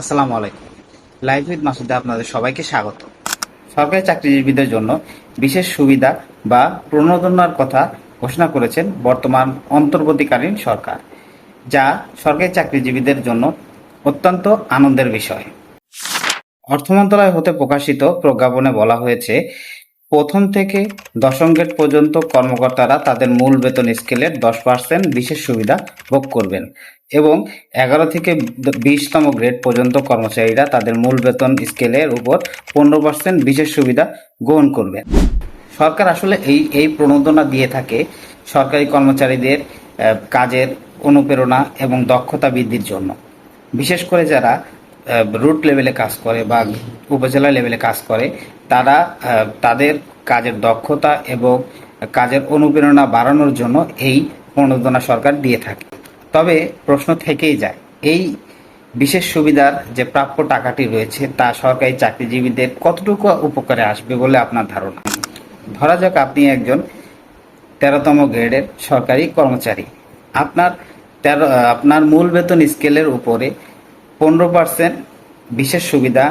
আসসালামু আলাইকুম। Live with মাসুদে আপনাদের সবাইকে স্বাগত। সরকারি চাকরিজীবীদের জন্য বিশেষ সুবিধা বা প্রণোদনার কথা ঘোষণা করেছেন বর্তমান অন্তর্বর্তীকালীন সরকার, যা সরকারি চাকরিজীবীদের জন্য অত্যন্ত আনন্দের বিষয়। অর্থ মন্ত্রণালয় হতে প্রকাশিত প্রজ্ঞাপনে বলা হয়েছে প্রথম থেকে দশম গ্রেড পর্যন্ত কর্মকর্তারা তাদের মূল বেতন স্কেলের দশ পার্সেন্ট বিশেষ সুবিধা ভোগ করবেন এবং এগারো থেকে বিশতম গ্রেড পর্যন্ত কর্মচারীরা তাদের মূল বেতন স্কেলের উপর পনেরো পার্সেন্ট বিশেষ সুবিধা গ্রহণ করবেন। সরকার আসলে এই এই প্রণোদনা দিয়ে থাকে সরকারি কর্মচারীদের কাজের অনুপ্রেরণা এবং দক্ষতা বৃদ্ধির জন্য। বিশেষ করে যারা রুট লেভেলে কাজ করে বা উপজেলা লেভেলে কাজ করে, তারা তাদের কাজের দক্ষতা এবং কাজের অনুপ্রেরণা বাড়ানোর জন্য এই প্রণোদনা সরকার দিয়ে থাকে। তবে প্রশ্ন থেকেই যায়, এই বিশেষ সুবিধার যে প্রাপ্য টাকাটি রয়েছে, তা সরকারি চাকরিজীবীদের কতটুকু উপকারে আসবে বলে আপনার ধারণা? ধরা যাক আপনি একজন তেরোতম গ্রেডের সরকারি কর্মচারী। আপনার তেরো আপনার মূল বেতন স্কেলের উপরে পনেরো পার্সেন্ট বিশেষ সুবিধা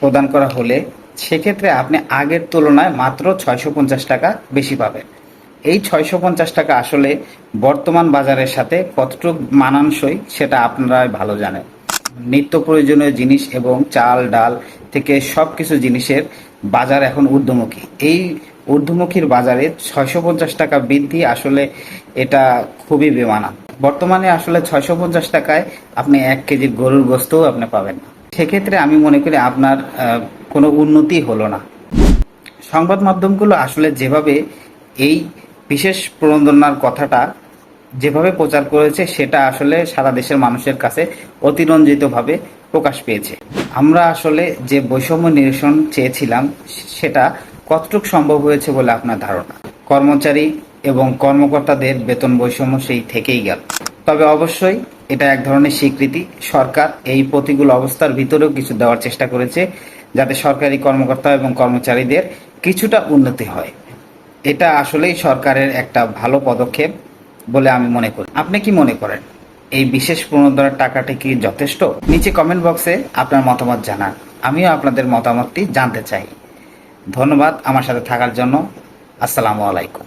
প্রদান করা হলে সেক্ষেত্রে আপনি আগের তুলনায় মাত্র ছয়শো পঞ্চাশ টাকা বেশি পাবেন। এই ছয়শো পঞ্চাশ টাকা আসলে বর্তমান বাজারের সাথে কতটুকু মানানসই সেটা আপনারাই ভালো জানেন। নিত্য প্রয়োজনীয় জিনিস এবং চাল, ডাল থেকে সব কিছু জিনিসের বাজার এখন ঊর্ধ্বমুখী। এই ঊর্ধ্বমুখীর বাজারে ছয়শো পঞ্চাশ টাকা বৃদ্ধি আসলে এটা খুবই বেমানান। বর্তমানে আসলে ছয়শো পঞ্চাশ টাকায় আপনি এক কেজি গরুর গোস্তও আপনি পাবেন না। সেক্ষেত্রে আমি মনে করি আপনার কোনো উন্নতি হলো না। সংবাদ মাধ্যমগুলো আসলে যেভাবে এই বিশেষ প্রণোদনার কথাটা যেভাবে প্রচার করেছে, সেটা আসলে সারা দেশের মানুষের কাছে অতিরঞ্জিতভাবে প্রকাশ পেয়েছে। আমরা আসলে যে বৈষম্য নিরসন চেয়েছিলাম, সেটা কতটুকু সম্ভব হয়েছে বলে আপনার ধারণা? কর্মচারী এবং কর্মকর্তাদের বেতন বৈষম্য সেই থেকেই গেল। তবে অবশ্যই এটা এক ধরনের স্বীকৃতি। সরকার এই প্রতিকূল অবস্থার ভিতরেও কিছু দেওয়ার চেষ্টা করেছে যাতে সরকারি কর্মকর্তা এবং কর্মচারীদের কিছুটা উন্নতি হয়। এটা আসলেই সরকারের একটা ভালো পদক্ষেপ বলে আমি মনে করি। আপনি কি মনে করেন? এই বিশেষ প্রণোদনার টাকাটি কি যথেষ্ট? নিচে কমেন্ট বক্সে আপনার মতামত জানান। আমিও আপনাদের মতামতটি জানতে চাই। ধন্যবাদ আমার সাথে থাকার জন্য। আসসালামু আলাইকুম।